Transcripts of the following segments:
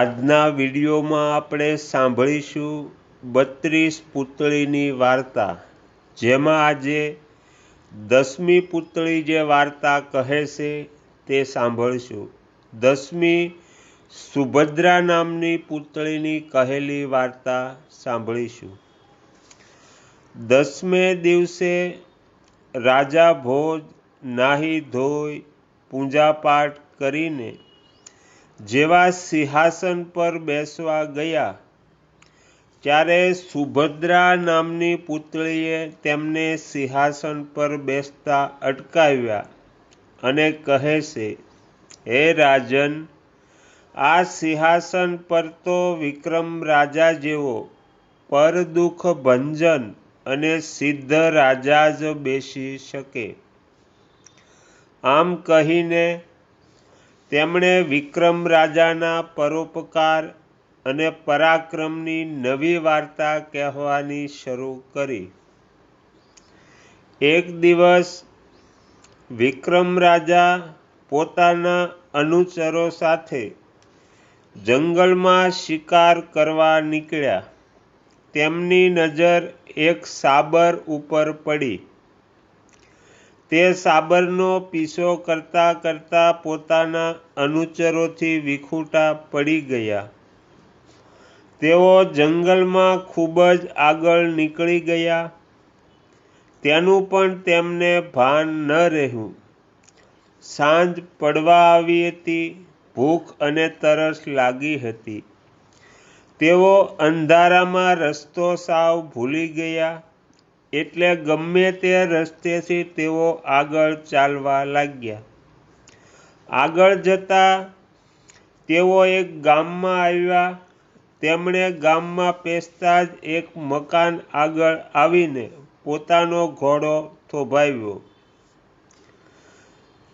આજના વિડીયોમાં આપણે સાંભળીશું બત્રીસ પુતળીની વાર્તા, જેમાં આજે દસમી પુતળી જે વાર્તા કહે છે તે સાંભળશું. દસમી સુભદ્રા નામની પુતળીની કહેલી વાર્તા સાંભળીશું. દસમે દિવસે રાજા ભોજ નાહી ધોઈ પૂજાપાઠ કરીને જેવા સિંહાસન પર બેસવા ગયા, ત્યારે સુભદ્રા નામની પુતળીએ તેમને સિંહાસન પર બેસતા અટકાવ્યા અને કહે છે, હે રાજન, આ સિંહાસન પર તો વિક્રમ રાજા જેવો પર દુઃખ ભંજન અને સિદ્ધ રાજા જ બેસી શકે. આમ કહીને તેમણે વિક્રમ રાજાના પરોપકાર અને પરાક્રમની નવી વાર્તા કહેવાની શરૂ કરી. એક દિવસ વિક્રમ રાજા પોતાના અનુચરો સાથે જંગલમાં શિકાર કરવા નીકળ્યા. તેમની નજર એક સાબર ઉપર પડી. તે સાબરનો પીછો કરતા કરતા પોતાના અનુચરોથી વિખૂટા પડી ગયા. તેઓ જંગલમાં ખૂબ જ આગળ નીકળી ગયા. તેનું પણ તેમને ભાન ન રહ્યું. સાંજ પડવા આવી હતી, ભૂખ અને તરસ લાગી હતી. તેઓ અંધારામાં રસ્તો સાવ ભૂલી ગયા. એટલે ગમે તે રસ્તેથી તેઓ આગળ ચાલવા લાગ્યા. આગળ જતા તેઓ એક ગામમાં આવ્યા. તેમણે ગામમાં પેસતા જ એક મકાન આગળ આવીને પોતાનો ઘોડો થોભાવ્યો.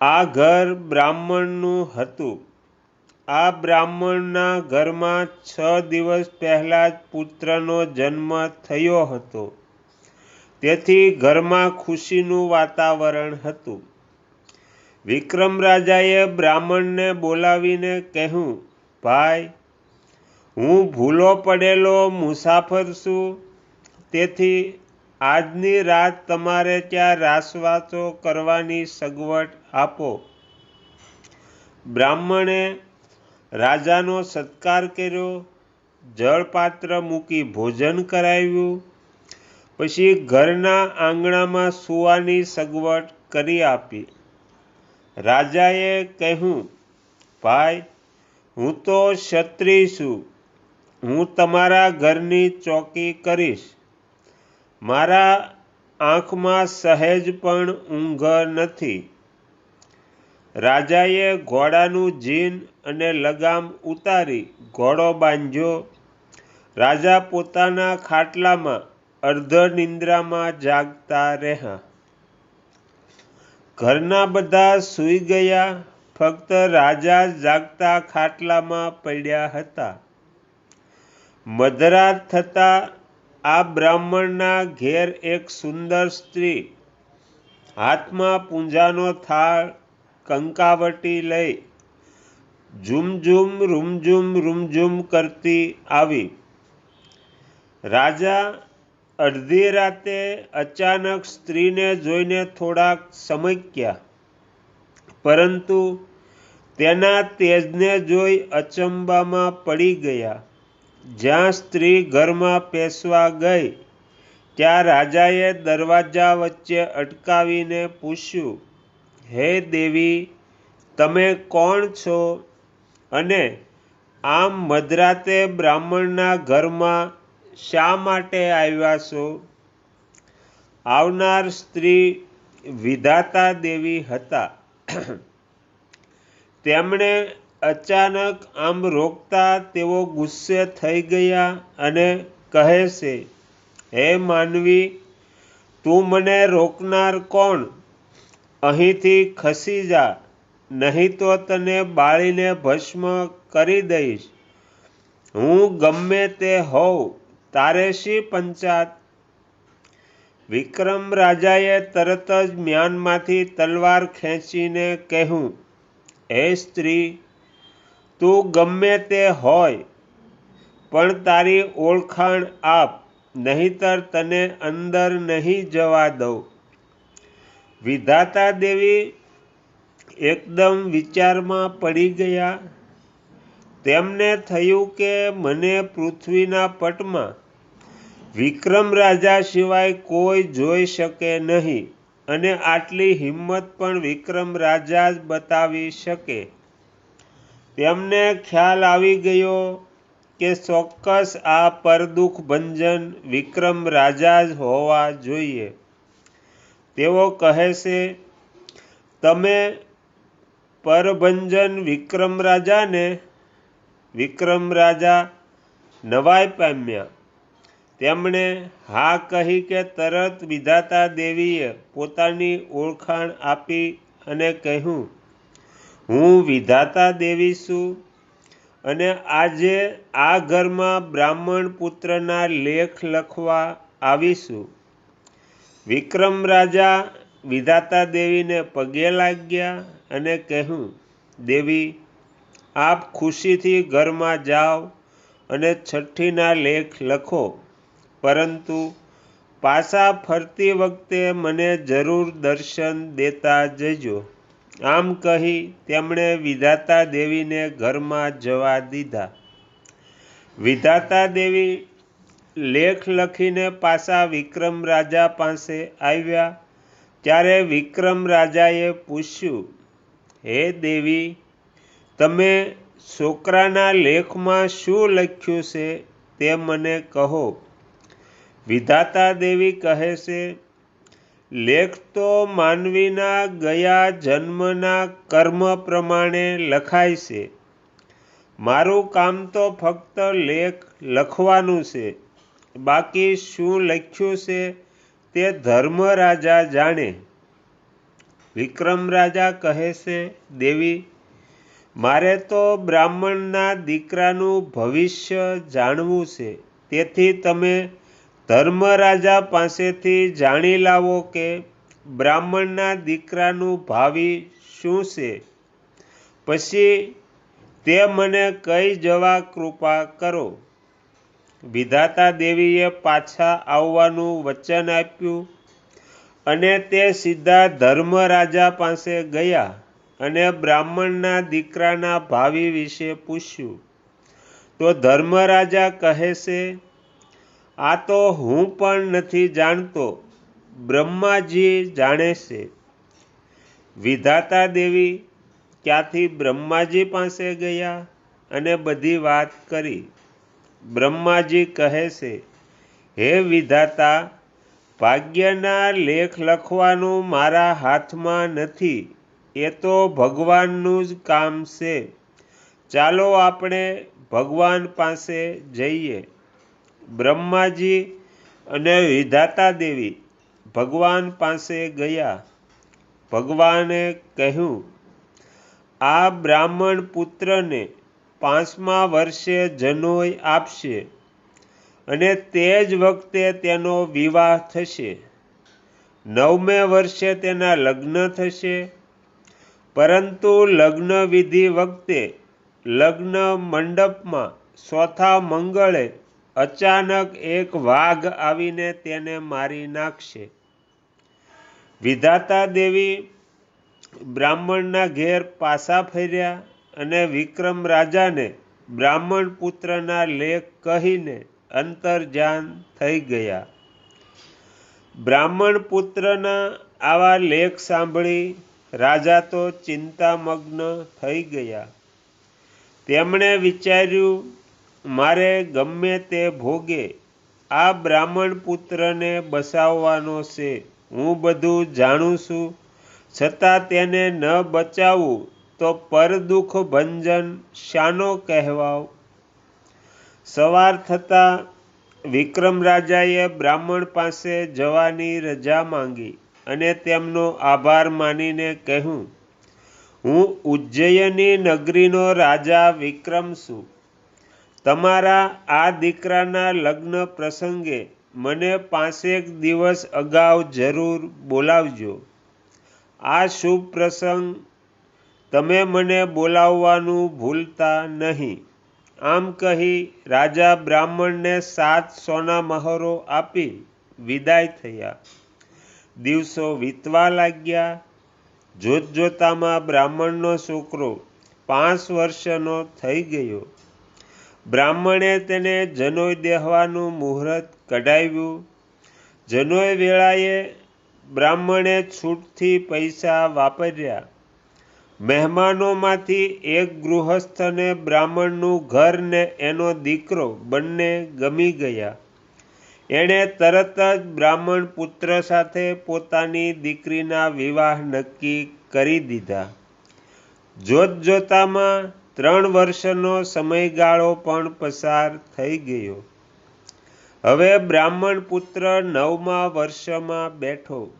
આ ઘર બ્રાહ્મણનું હતું. આ બ્રાહ્મણના ઘરમાં છ દિવસ પહેલાં જ પુત્રનો જન્મ થયો હતો. તેથી ઘરમાં ખુશીનું વાતાવરણ હતું. વિક્રમ રાજાએ બ્રાહ્મણને બોલાવીને કહ્યું, ભાઈ, હું ભૂલો પડેલો મુસાફર છું. તેથી આજની રાત તમારે ત્યાં રાસવાસો કરવાની સગવડ આપો. બ્રાહ્મણે રાજાનો સત્કાર કર્યો, જળપાત્ર મૂકી ભોજન કરાવ્યું. પછી ઘરના આંગણામાં સૂવાની સગવડ કરી આપી. રાજાએ કહ્યું, ભાઈ, હું તો ક્ષત્રિય છું. હું તમારા ઘરની ચોકી કરીશ. મારા આંખમાં સહેજ પણ ઊંઘ નથી. રાજાએ ઘોડાનું જીન અને લગામ ઉતારી ઘોડો બાંધ્યો. રાજા પોતાના ખાટલામાં અર્ધનિંદ્રામાં જાગતા રહ્યા ઘરના બધા સૂઈ ગયા, ફક્ત રાજા જાગતા ખાટલામાં પડ્યા હતા. મધરાત થતાં આ બ્રાહ્મણના ઘેર એક સુંદર સ્ત્રી હાથમાં પૂંજાનો થાળ કંકાવટી લઈ ઝુમઝુમ રૂમઝુમ રૂમઝુમ કરતી આવી. રાજા અડધી રાતે અચાનક સ્ત્રીને જોઈને થોડાક સમક્યા પરંતુ તેના તેજને જોઈ અચંબામાં પડી ગયા. જ્યાં સ્ત્રી ઘરમાં પેસવા ગઈ, ત્યાં રાજાએ દરવાજા વચ્ચે અટકાવીને પૂછ્યું, હે દેવી, તમે કોણ છો? અને આમ મધરાતે બ્રાહ્મણના ઘરમાં શા માટે આવ્યા છો? આવનાર સ્ત્રી વિધાતા દેવી હતા. તેમણે અચાનક આમ રોકતા તેઓ ગુસ્સે થઈ ગયા અને કહે છે, હે માનવી, તું મને રોકનાર કોણ? અહીંથી ખસી જા, નહીં તો તને બાળીને ભસ્મ કરી દઈશ. હું ગમે તે હોઉં. તારે શી પંચાત. વિક્રમ રાજાએ તરત જ મ્યાનમાંથી તલવાર ખેંચીને કહ્યું, હે સ્ત્રી, તું ગમે તે હોય, પણ તારી ઓળખાણ આપ, નહીતર તને અંદર નહીં જવા દઉં. વિધાતા દેવી એકદમ વિચારમાં પડી ગયા. તેમને થયું કે મને પૃથ્વીના પટમાં વિક્રમ રાજા સિવાય કોઈ જોઈ શકે નહીં અને આટલી હિંમત પણ વિક્રમ રાજા જ બતાવી શકે. તેમને ખ્યાલ આવી ગયો કે ચોક્કસ આ પરદુખ ભંજન વિક્રમ રાજા જ હોવા જોઈએ. તેઓ કહે છે, તમે પરભંજન વિક્રમ રાજાને વિક્રમ રાજા નવાઈ પામ્યા. તેમણે હા કહી કે તરત વિધાતા દેવીએ પોતાની ઓળખાણ આપી અને કહ્યું, હું વિધાતા દેવી છું અને આજે આ ઘરમાં બ્રાહ્મણ પુત્રના લેખ લખવા આવીશું વિક્રમ રાજા વિધાતા દેવીને પગે લાગ્યા અને કહ્યું, દેવી આપ ખુશીથી ઘરમાં જાઓ અને છઠ્ઠીના લેખ લખો. પરંતુ પાછા ફરતી વખતે મને જરૂર દર્શન દેતા જજો. આમ કહી તેમણે વિધાતા દેવીને ઘરમાં જવા દીધા. વિધાતા દેવી લેખ લખીને પાછા વિક્રમ રાજા પાસે આવ્યા. ત્યારે વિક્રમ રાજાએ પૂછ્યું, હે દેવી તમે છોકરાના લેખમાં શું લખ્યું છે તે મને કહો. વિધાતા દેવી કહે છે, લેખ તો માનવીના ગયા જન્મના કર્મ પ્રમાણે લખાય છે. મારું કામ તો ફક્ત લેખ લખવાનું છે. બાકી શું લખ્યું છે તે ધર્મ રાજા જાણે. વિક્રમ રાજા કહે છે, દેવી મારે તો બ્રાહ્મણના દીકરાનું ભવિષ્ય જાણવું છે. તેથી તમે ધર્મરાજા પાસેથી જાણી લાવો કે બ્રાહ્મણના દીકરાનું ભાવિ શું છે. પછી તે મને કહી જવા કૃપા કરો. વિધાતા દેવીએ પાછા આવવાનું વચન આપ્યું અને તે સીધા ધર્મરાજા પાસે ગયા. અને બ્રાહ્મણના દીકરાના ભાવિ વિશે પૂછ્યું. તો ધર્મરાજા કહે છે, આ તો હું પણ નથી જાણતો. બ્રહ્માજી જાણે છે. વિધાતા દેવી ક્યાંથી બ્રહ્માજી પાસે ગયા અને બધી વાત કરી. બ્રહ્માજી કહે છે, હે વિધાતા, ભાગ્યના લેખ લખવાનું મારા હાથમાં નથી. એ તો ભગવાનનું જ કામ છે. ચાલો આપણે ભગવાન પાસે જઈએ. બ્રહ્માજી અને વિધાતા દેવી ભગવાન પાસે ગયા. ભગવાને કહ્યું, આ બ્રાહ્મણ પુત્રને પાંચમા વર્ષે જનોય આપશે અને તે જ વખતે તેનો વિવાહ થશે. નવમે વર્ષે તેના લગ્ન થશે પરંતુ લગ્ન વિધિ વખતે લગ્ન મંડપમાં ચોથા મંગળે અચાનક એક વાઘ આવીને તેને મારી નાખશે. વિધાતા દેવી બ્રાહ્મણના ઘેર પાછા ફર્યા અને વિક્રમ રાજાને બ્રાહ્મણ પુત્રના લેખ કહીને અંતર્જાન થઈ ગયા. બ્રાહ્મણ પુત્રના આવા લેખ સાંભળી રાજા તો ચિંતામગ્ન થઈ ગયા. તેમણે વિચાર્યું, મારે ગમે તે ભોગે, આ બ્રાહ્મણ પુત્રને બસાવવાનો છે. હું બધું જાણું છું. છતાં તેને ન બચાવું, તો પરદુઃખ ભંજન શાનો કહેવાવ સવાર થતાં વિક્રમ રાજાએ બ્રાહ્મણ પાસે જવાની રજા માંગી. અને તેમનો આભાર માનીને કહ્યું હું ઉજ્જયની નગરીનો રાજા વિક્રમ છું. તમારા આ દીકરાના લગ્ન પ્રસંગે મને પાંચેક દિવસ અગાઉ જરૂર બોલાવજો. આ શુભ પ્રસંગ તમે મને બોલાવવાનું ભૂલતા નહીં. આમ કહી રાજા બ્રાહ્મણને સાત સોના મહોરો આપી વિદાય થયા. દિવસો વીતવા લાગ્યા. જોત જોતામાં બ્રાહ્મણનો છોકરો પાંચ વર્ષનો થઈ ગયો. બ્રાહ્મણે તેને જનોઈ દેહવાનું મુહૂર્ત કઢાવ્યું. જનોઈ વેળાએ બ્રાહ્મણે છૂટથી પૈસા વાપર્યા. મહેમાનોમાંથી એક ગૃહસ્થને બ્રાહ્મણનું ઘર ને એનો દીકરો બંને ગમી ગયા. એણે તરત જ બ્રાહ્મણ પુત્ર સાથે પોતાની દીકરીના વિવાહ નક્કી કરી દીધા. જોત જોતામાં ત્રણ વર્ષનો સમયગાળો પણ પસાર થઈ ગયો. હવે બ્રાહ્મણ પુત્ર નવમા વર્ષમાં બેઠો.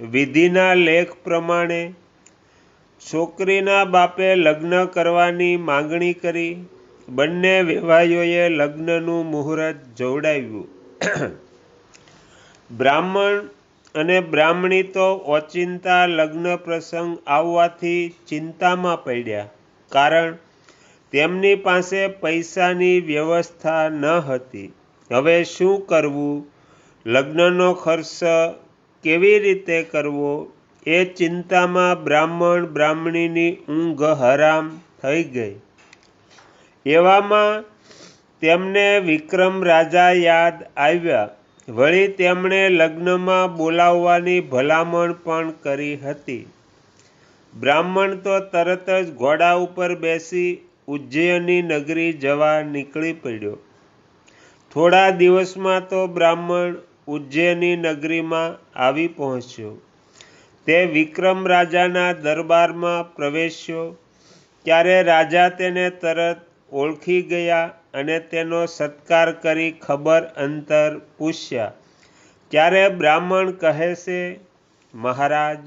વિધિના લેખ પ્રમાણે છોકરીના બાપે લગ્ન કરવાની માંગણી કરી. બંને વેવાઈઓએ લગ્નનું મુહૂર્ત જોડાવ્યું બ્રાહ્મણ અને બ્રાહ્મણી તો ઓચિંતા, લગ્ન પ્રસંગ આવવાથી ચિંતામાં પડ્યા. કારણ તેમની પાસે પૈસાની વ્યવસ્થા ન હતી. હવે શું કરવું? લગ્નનો ખર્ચ કેવી રીતે કરવો? એ ચિંતામાં બ્રાહ્મણ બ્રાહ્મણીની ઊંઘ હરામ થઈ ગઈ. એવામાં તેમને વિક્રમ રાજા યાદ આવ્યા. વળી તેમણે લગ્નમાં બોલાવવાની ભલામણ પણ કરી હતી. બ્રાહ્મણ તો તરત જ ઘોડા ઉપર બેસી ઉજ્જૈની નગરી જવા નીકળી પડ્યો. થોડા દિવસમાં તો બ્રાહ્મણ ઉજ્જૈની નગરીમાં આવી પહોંચ્યો. તે વિક્રમ રાજાના દરબારમાં પ્રવેશ્યો. ત્યારે રાજા તેને તરત ઓળખી ગયા અને તેનો સત્કાર કરી ખબર અંતર પૂછ્યા. ત્યારે બ્રાહ્મણ કહે છે, મહારાજ,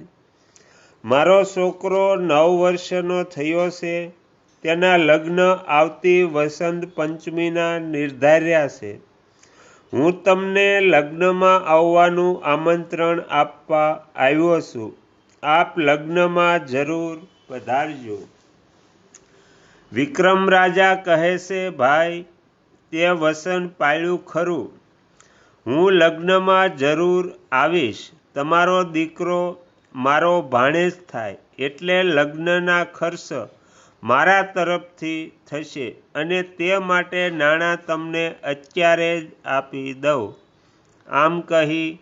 મારો છોકરો નવ વર્ષનો થયો છે. તેના લગ્ન આવતી વસંત પંચમીના નિર્ધાર્યા છે. હું તમને લગ્નમાં આવવાનું આમંત્રણ આપવા આવ્યો છું. આપ લગ્નમાં જરૂર પધારજો. વિક્રમ રાજા કહે છે, ભાઈ, તે વસન પાળ્યું ખરું. હું લગ્નમાં જરૂર આવીશ. તમારો દીકરો મારો ભાણેજ થાય, એટલે લગ્નના ખર્ચ મારા તરફથી થશે અને તે માટે નાણાં તમને અત્યારે જ આપી દઉં. આમ કહી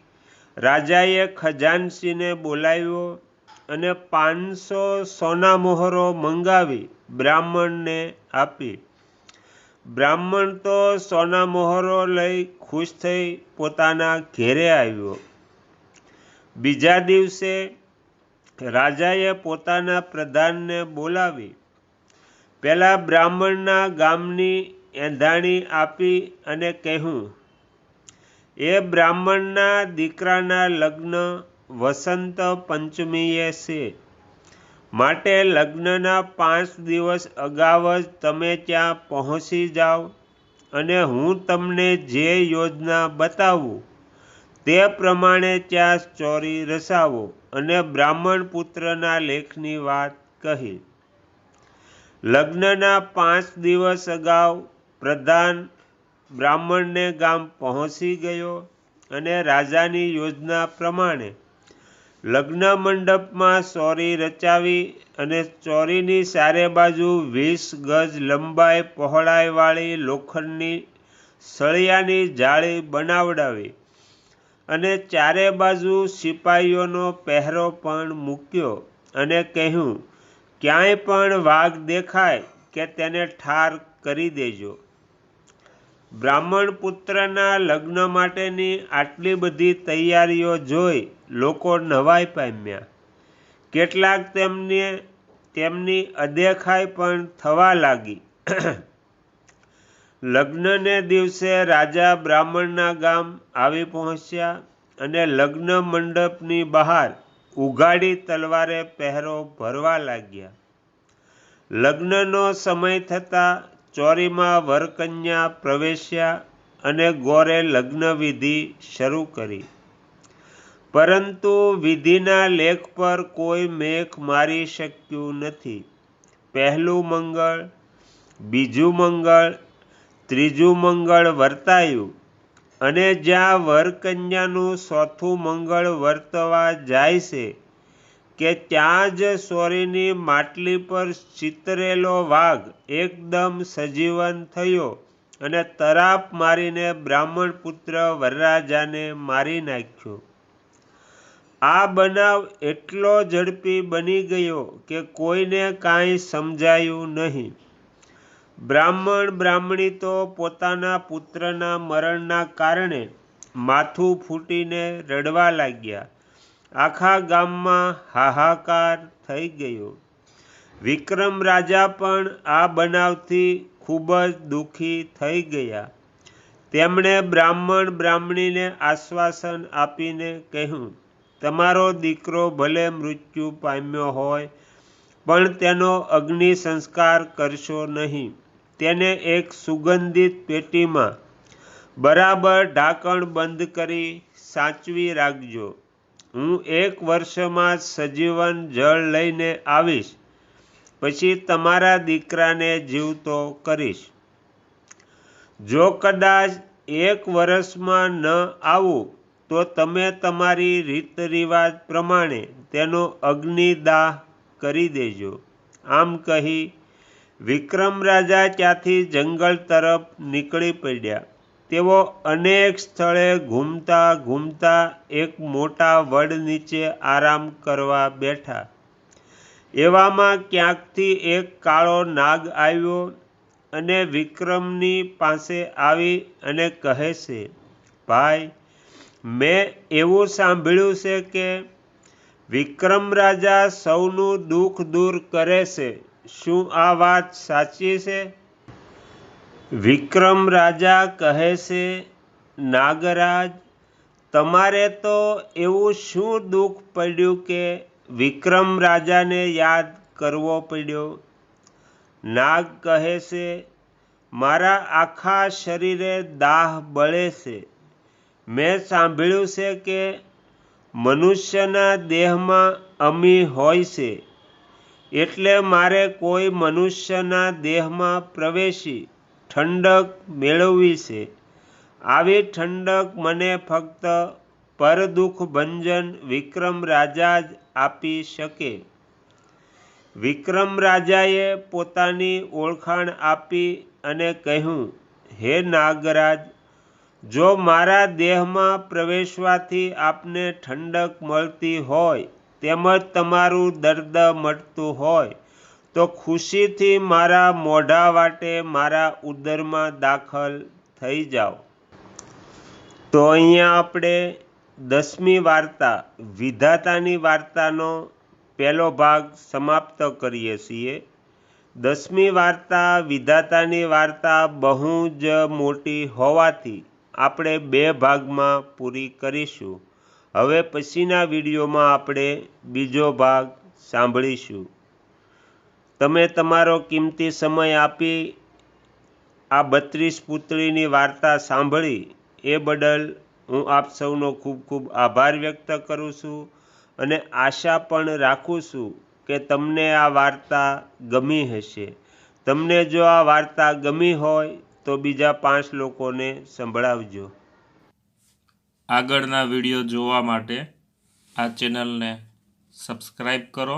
રાજાએ ખજાનસીને બોલાવ્યો અને પાંચસો સોના મોહરો મંગાવી બ્રાહ્મણને આપી. બ્રાહ્મણ તો સોના મોહરો લઈ ખુશ થઈ પોતાના ઘેરે આવ્યો. બીજા દિવસે રાજાએ પોતાના પ્રધાનને બોલાવી. પેલા બ્રાહ્મણના ગામની એંધાણી આપી અને કહ્યું, એ બ્રાહ્મણના દીકરાના લગ્ન વસંત પંચમીએ છે. માટે લગ્નના પાંચ દિવસ અગાઉ જ તમે ત્યાં પહોંચી જાઓ અને હું તમને જે યોજના બતાવું તે પ્રમાણે ત્યાં ચોરી રસાવો અને બ્રાહ્મણ પુત્રના લેખની વાત કહી. લગ્નના પાંચ દિવસ અગાઉ પ્રધાન બ્રાહ્મણને ગામ પહોંચી ગયો અને રાજાની યોજના પ્રમાણે લગ્ન મંડપમાં ચોરી રચાવી અને ચોરીની ચારે બાજુ વીસ ગજ લંબાઈ પહોળાઈવાળી લોખંડની સળિયાની જાળી બનાવડાવી અને ચારે બાજુ સિપાહીઓનો પહેરો પણ મૂક્યો અને કહ્યું, ક્યાંય પણ વાઘ દેખાય કે તેને ઠાર કરી દેજો. બ્રાહ્મણ પુત્રના લગ્ન માટેની આટલી બધી તૈયારીઓ જોઈ લોકો નવાઈ પામ્યા. કેટલાક તેમને તેમની અદેખાઈ પણ થવા લાગી. લગ્નને દિવસે રાજા બ્રાહ્મણના ગામ આવી પહોંચ્યા અને લગ્ન મંડપની બહાર ઉઘાડી તલવારે પહેરો ભરવા લાગ્યા. લગ્નનો સમય થતાં ચોરીમાં વરકન્યા પ્રવેશ્યા અને ગોરે લગ્ન વિધિ શરૂ કરી. પરંતુ વિધિના લેખ પર કોઈ મેઘ મારી શક્યું નથી. પહેલું મંગળ, બીજું મંગળ, ત્રીજું મંગળ વર્તાયું અને જ્યાં વરકન્યાનું ચોથું મંગળ વર્તવા જાય છે કે ત્યાં જ સોરીની માટલી પર ચિતરેલો વાઘ એકદમ સજીવન થયો અને તરાપ મારીને બ્રાહ્મણ પુત્ર વરરાજાને મારી નાખ્યો. આ બનાવ એટલો ઝડપી બની ગયો કે કોઈને કાંઈ સમજાયું નહીં. બ્રાહ્મણ બ્રાહ્મણી તો પોતાના પુત્રના મરણના કારણે માથું ફૂટીને રડવા લાગ્યા. આખા ગામમાં હાહાકાર થઈ ગયો. વિક્રમ રાજા પણ આ બનાવથી ખૂબ જ દુઃખી થઈ ગયા. તેમણે બ્રાહ્મણ બ્રાહ્મણીને આશ્વાસન આપીને કહ્યું, તમારો દીકરો ભલે મૃત્યુ પામ્યો હોય, પણ તેનો અગ્નિ સંસ્કાર કરશો નહીં. તેને એક સુગંધિત પેટીમાં બરાબર ઢાંકણ બંધ કરી સાચવી રાખજો. હું એક વર્ષમાં સજીવન જળ લઈને આવીશ, પછી તમારા દીકરાને જીવતો કરીશ. જો કદાચ એક વર્ષમાં ન આવું, તો તમે તમારી રીત રિવાજ પ્રમાણે તેનો અગ્નિદાહ કરી દેજો. આમ કહી વિક્રમ રાજા ત્યાંથી જંગલ તરફ નીકળી પડ્યા. તેઓ અનેક સ્થળે ઘૂમતા ઘૂમતા એક મોટા વડ નીચે આરામ કરવા બેઠા. એવામાં ક્યાંકથી એક કાળો નાગ આવ્યો અને વિક્રમની પાસે આવી અને કહે છે, ભાઈ, મેં એવું સાંભળ્યું છે કે વિક્રમ રાજા સૌનું દુઃખ દૂર કરે છે. શું આ વાત સાચી છે? વિક્રમ રાજા કહે છે, નાગરાજ, તમારે તો એવું શું દુઃખ પડ્યું કે વિક્રમ રાજાને યાદ કરવો પડ્યો? નાગ કહે છે, મારા આખા શરીરે દાહ બળે છે. મેં સાંભળ્યું છે કે મનુષ્યના દેહમાં અમી હોય છે. એટલે મારે કોઈ મનુષ્યના દેહમાં પ્રવેશી ઠંડક મેળવવી છે. આવી ઠંડક મને ફક્ત પરદુઃખ ભંજન વિક્રમ રાજા જ આપી શકે. વિક્રમ રાજાએ પોતાની ઓળખાણ આપી અને કહ્યું, હે નાગરાજ, જો મારા દેહમાં પ્રવેશવાથી આપને ઠંડક મળતી હોય, તેમજ તમારું દર્દ મટતું હોય તો ખુશીથી મારા મોઢા વાટે મારા ઉદરમાં દાખલ થઈ જાઓ. તો અહીંયા આપણે દસમી વાર્તા, વિધાતાની વાર્તાનો પહેલો ભાગ સમાપ્ત કરીએ છીએ. દસમી વાર્તા, વિધાતાની વાર્તા બહુ જ મોટી હોવાથી આપણે બે ભાગમાં પૂરી કરીશું. હવે પછીના વિડીયોમાં આપણે બીજો ભાગ સાંભળીશું. તમે તમારો કિંમતી સમય આપી આ બત્રીસ પુતળીની વાર્તા સાંભળી, એ બદલ હું આપ સૌનો ખૂબ ખૂબ આભાર વ્યક્ત કરું છું અને આશા પણ રાખું છું કે તમને આ વાર્તા ગમી હશે. તમને જો આ વાર્તા ગમી હોય, તો બીજા પાંચ લોકોને સંભળાવજો. આગળના વીડિયો જોવા માટે આ ચેનલને સબસ્ક્રાઈબ કરો.